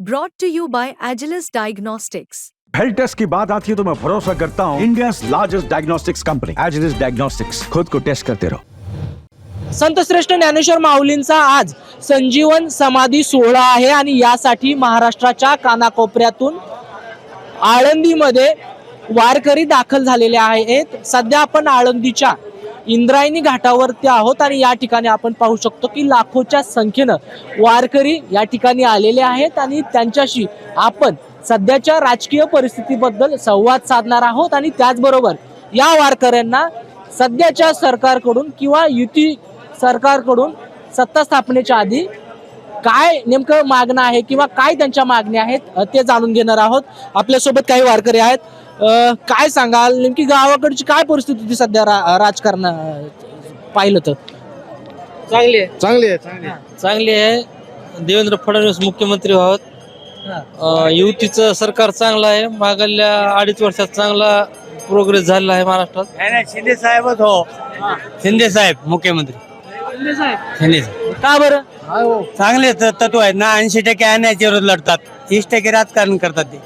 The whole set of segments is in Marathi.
Brought to you by Agilus Diagnostics. Health test की बात आती है तो मैं भरोसा करता हूँ India largest diagnostics company Agilus diagnostics खुद को टेस्ट करते रहो संत श्रेष्ठ ज्ञानेश्वर माऊलींचा आज संजीवन समाधी सोहळा आहे आणि यासाठी महाराष्ट्राच्या कानाकोपऱ्यातून आळंदीमध्ये वारकरी दाखल झालेले आहेत. सध्या आपण आळंदीच्या इंद्रायणी घाटावरती आहोत आणि या ठिकाणी आपण पाहू शकतो की लाखोच्या संख्येनं वारकरी या ठिकाणी आलेले आहेत आणि त्यांच्याशी आपण सध्याच्या राजकीय परिस्थितीबद्दल संवाद साधणार आहोत आणि त्याचबरोबर या वारकऱ्यांना सध्याच्या सरकारकडून किंवा युती सरकारकडून सत्ता स्थापनेच्या आधी काय नेमकं मागणं आहे किंवा काय त्यांच्या मागण्या आहेत ते जाणून घेणार आहोत. आपल्यासोबत काही वारकरी आहेत. काय सांगाल? नेमकी गावाकडची काय परिस्थिती होती सध्या रा- राजकारण पाहिलं तर? चांगली आहे. चांगली आहे चांगली आहे. चांगली आहे. देवेंद्र फडणवीस मुख्यमंत्री व्हावत अं, युतीचं सरकार चांगलं आहे. मागल्या अडीच वर्षात चांगला प्रोग्रेस झालेला आहे महाराष्ट्रात. शिंदे साहेबच हो. शिंदे साहेब मुख्यमंत्री. शिंदे साहेब. का बरं? चांगले त- तत्व आहेत ना ऐंशी टक्के अन्यायाच्या विरोध लढतात. तीस टक्के राजकारण करतात ते.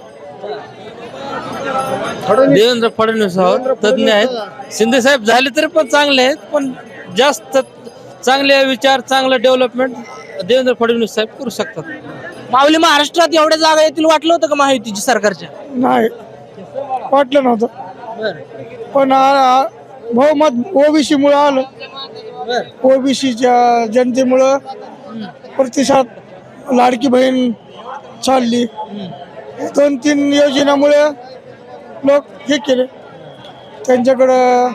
देवेंद्र फडणवीस आहोत तज्ज्ञ आहेत. शिंदे साहेब झाले तरी पण चांगले आहेत पण जास्त चांगले विचार चांगलं डेव्हलपमेंट देवेंद्र फडणवीस साहेब करू शकतात. माऊली महाराष्ट्रात एवढ्या जागा येतील वाटलं होतं का महायुतीच्या सरकारच्या? नाही. वाटलं नव्हतं. पण आ- आ- बहुमत ओबीसी मुळे आलं. ओबीसीच्या जनतेमुळं प्रतिसाद लाडकी बहीण चालली. दोन तीन योजनामुळे लोक हे केले. त्यांच्याकडं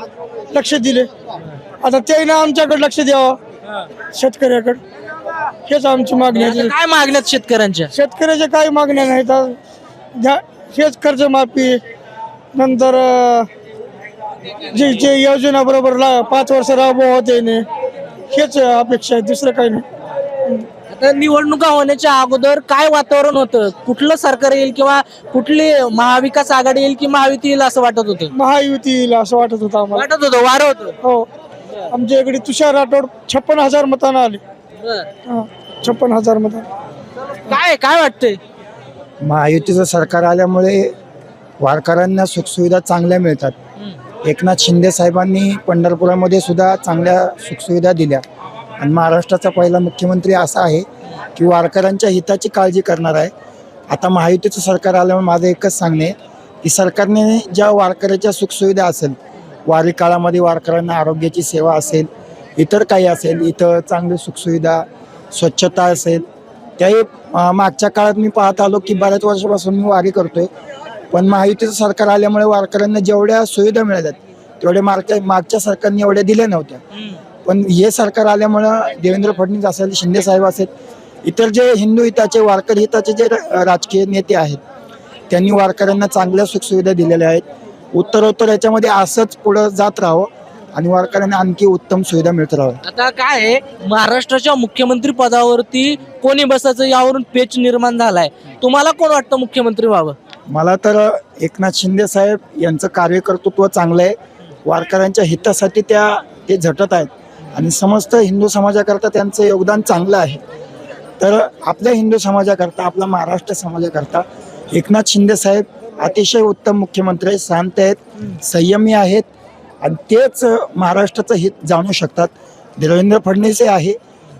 लक्ष दिले. आता त्याने आमच्याकडे लक्ष द्यावं शेतकऱ्याकडे. हेच आमची मागणी आहे. काय मागण्यात शेतकऱ्यांच्या? शेतकऱ्याच्या काही मागण्या नाहीत. आज ज्या हेच कर्जमाफी नंतर अं, जे जे योजना बरोबर ला पाच वर्ष राबवा त्याने हेच अपेक्षा आहे दुसरं काही नाही. आता निवडणुका होण्याच्या अगोदर काय वातावरण होतं? कुठलं सरकार येईल किंवा कुठली महाविकास आघाडी येईल की महायुती येईल असं वाटत होतं? महायुती येईल असं वाटत होतं आम्हाला. वाटत होतं वारं होतं. हो. आमच्या इकडे तुषार राठोड छप्पन हजार मतानं आले. हा, छप्पन हजार मतानं. काय काय वाटतंय? महायुतीचं सरकार आल्यामुळे वारकऱ्यांना सुखसुविधा चांगल्या मिळतात. एकनाथ शिंदे साहेबांनी पंढरपुरामध्ये सुद्धा चांगल्या सुखसुविधा दिल्या. आणि महाराष्ट्राचा पहिला मुख्यमंत्री असा आहे की वारकऱ्यांच्या हिताची काळजी करणार आहे. आता महायुतीचं सरकार आल्यामुळे माझं एकच सांगणे की सरकारने ज्या वारकऱ्याच्या सुखसुविधा असेल वारी काळामध्ये वारकऱ्यांना आरोग्याची सेवा असेल इतर काही असेल इथं चांगली सुखसुविधा स्वच्छता असेल त्याही मागच्या काळात मी पाहत आलो की बऱ्याच वर्षापासून मी वारी करतोय. पण महायुतीचं सरकार आल्यामुळे वारकऱ्यांना जेवढ्या सुविधा मिळाल्यात तेवढ्या मागच्या मागच्या सरकारने एवढ्या दिल्या नव्हत्या. पण हे सरकार आल्यामुळं देवेंद्र फडणवीस असेल शिंदे साहेब असेल इतर जे हिंदू हिताचे वारकरी हिताचे जे राजकीय नेते आहेत त्यांनी वारकऱ्यांना चांगल्या सुखसुविधा दिलेल्या आहेत. उत्तरोत्तर याच्यामध्ये असंच पुढं जात राहावं आणि वारकऱ्यांना आणखी उत्तम सुविधा मिळत राहावं आता काय आहे महाराष्ट्राच्या मुख्यमंत्री पदावरती कोणी बसायचं यावरून पेच निर्माण झालाय. तुम्हाला कोण वाटतं मुख्यमंत्री व्हावं? मला तर एकनाथ शिंदे साहेब यांचं कार्यकर्तृत्व चांगलं आहे. वारकऱ्यांच्या हितासाठी त्या ते झटत आहेत. आणि समस्त हिंदू समाजाकरता त्यांचं योगदान चांगलं आहे. तर आपल्या हिंदू समाजाकरता आपला महाराष्ट्र समाजाकरता एकनाथ शिंदे साहेब अतिशय उत्तम मुख्यमंत्री आहेत शांत आहेत संयमी आहेत. आणि तेच महाराष्ट्राचं हित जाणू शकतात. देवेंद्र फडणवीसही आहे.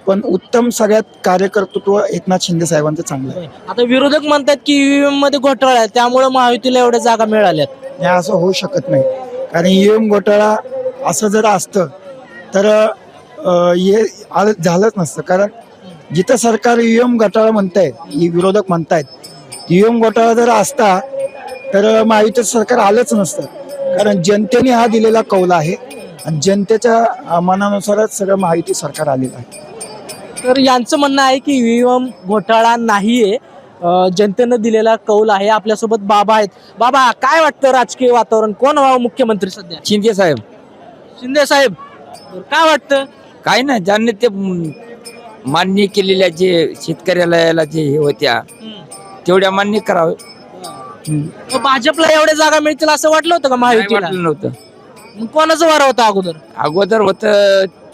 पण उत्तम सगळ्यात कार्यकर्तृत्व एकनाथ शिंदे साहेबांचं चांगलं आहे. आता विरोधक म्हणतात की ईव्हीएममध्ये घोटाळा आहे त्यामुळे महायुतीला एवढ्या जागा मिळाल्यात. हे असं होऊ शकत नाही. कारण ईव्हीएम घोटाळा असं जर असतं तर अं, हे आलं- झालंच नसतं. कारण जिथं सरकार ईव्हीएम घोटाळा म्हणताय ही विरोधक म्हणतायत ईव्हीएम घोटाळा जर असता तर महायुतीचं सरकार आलंच नसतं. कारण जनतेने हा दिलेला कौल आहे आणि जनतेच्या अं, मनानुसारच सगळं महायुती सरकार आलेलं आहे. तर यांचं म्हणणं आहे की ईव्हीएम घोटाळा नाहीये. जनतेनं दिलेला कौल आहे. आपल्यासोबत बाबा आहेत. बाबा काय वाटतं राजकीय वातावरण? कोण व्हावं मुख्यमंत्री सध्या? शिंदे साहेब. शिंदे साहेब काय वाटतं? काय ना ज्यांनी ते मान्य केलेल्या जे शेतकऱ्याला याला जे हे होत्या तेवढ्या मान्य करावं. भाजपला एवढ्या जागा मिळतील असं वाटलं होतं का महायुतीला? नव्हतं. कोणाचं वारं होतं अगोदर? अगोदर होत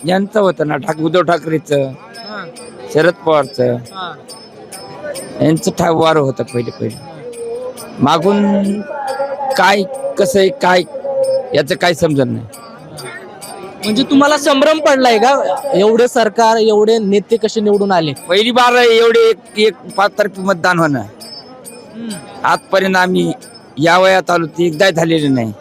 यांचं होतं ना ठाक उद्धव ठाकरेचं शरद पवारचं. यांचं ठा वार होतं पहिले पहिले. मागून काय कसं आहे काय याचं काय समजत नाही. म्हणजे तुम्हाला संभ्रम पडलाय का? एवढे सरकार एवढे नेते कसे निवडून आले? पहिली बार एवढे एक एक पाच तारखे मतदान होणं आजपर्यंत आम्ही या वयात आलो ते एकदा झालेले नाही.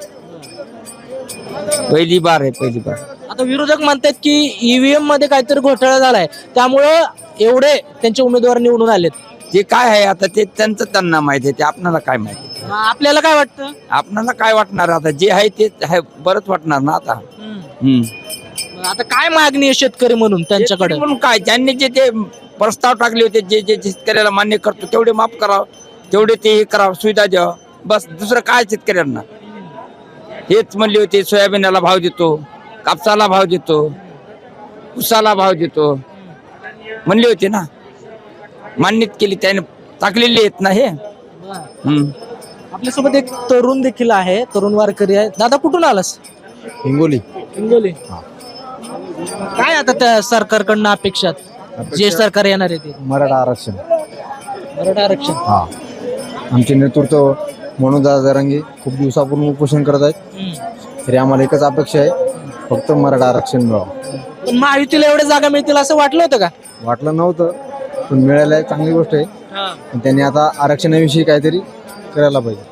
पहिली बार आहे पहिली बार. आता विरोधक म्हणतात की ईव्हीएममध्ये काहीतरी घोटाळा झालाय. त्यामुळं एवढे त्यांचे उमेदवार निवडून आलेत. ते काय आहे आता ते त्यांचं त्यांना माहिती आहे ते आपणाला काय माहिती आपल्याला काय वाटतं? आपणाला काय वाटणार आता? जे आहे ते आहे बरंच वाटणार ना आता? हम्म. आता काय मागणी आहे शेतकरी म्हणून त्यांच्याकडे? म्हणून काय? त्यांनी जे ते प्रस्ताव टाकले होते जे जे शेतकऱ्याला मान्य करतो तेवढे माफ करावं. तेवढे ते हे करावं सुविधा द्यावं. बस दुसरं काय शेतकऱ्यांना? हेच म्हणले होते सोयाबीनाला भाव देतो. कापसाला भाव देतो उसाला भाव देतो. म्हणले होते ना मान्यत केली त्याने टाकलेली आहेत ना हे? हम्म. आपल्यासोबत एक तरुण देखील आहे तरुण वारकरी आहे. दादा कुठून आलास? हिंगोली. हिंगोली. काय आता त्या सरकारकडनं अपेक्षा? जे सरकार येणार आहे ते. मराठा आरक्षण. मराठा आरक्षण. हा. आमचे नेतृत्व मनोज रंगे खूप दिवसापूर्वी उपोषण करत आहेत. हम्म. तरी आम्हाला एकच अपेक्षा आहे फक्त मराठा आरक्षण मिळावं. पण महायुतीला एवढ्या जागा मिळतील असं वाटलं होतं का? वाटलं नव्हतं पण मिळायला एक चांगली गोष्ट आहे. पण त्यांनी आता आरक्षणाविषयी काहीतरी करायला पाहिजे.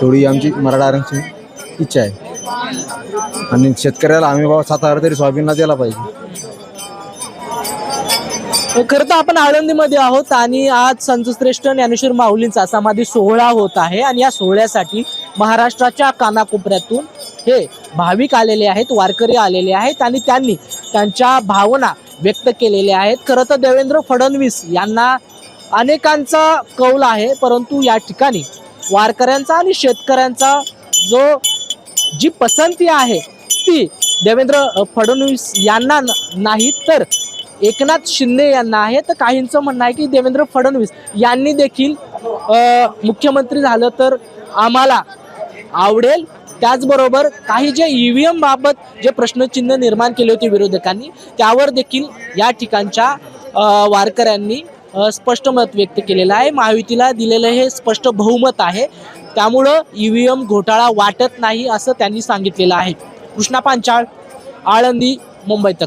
तेवढी आमची मराठा आरक्षण इच्छा आहे. आणि शेतकऱ्याला आम्ही बाबा सात हजार तरी सोयाबीनला द्यायला पाहिजे. खरं तर आपण आळंदीमध्ये आहोत आणि आज संतश्रेष्ठ ज्ञानेश्वर माऊलींचा समाधी सोहळा होत आहे. आणि या सोहळ्यासाठी महाराष्ट्राच्या कानाकोपऱ्यातून हे भाविक आलेले आहेत वारकरी आलेले आहेत आणि त्यांनी त्यांच्या भावना व्यक्त केलेल्या आहेत. खरं तर देवेंद्र फडणवीस यांना अनेकांचा कौल आहे परंतु या ठिकाणी वारकऱ्यांचा आणि शेतकऱ्यांचा जो जी पसंती आहे ती देवेंद्र फडणवीस यांना नाही तर एकनाथ शिंदे यांना आहे. तर काहींचं म्हणणं आहे की देवेंद्र फडणवीस यांनी देखील मुख्यमंत्री झालं तर आम्हाला आवडेल. त्याचबरोबर काही जे ई व्ही बाबत जे प्रश्नचिन्ह निर्माण केले होते विरोधकांनी त्यावर देखील या ठिकाणच्या वारकऱ्यांनी स्पष्ट मत व्यक्त केलेलं आहे. महायुतीला दिलेलं हे स्पष्ट बहुमत आहे. त्यामुळं ई व्ही एम घोटाळा वाटत नाही असं त्यांनी सांगितलेलं आहे. कृष्णा पांचाळ आळंदी मुंबई तक.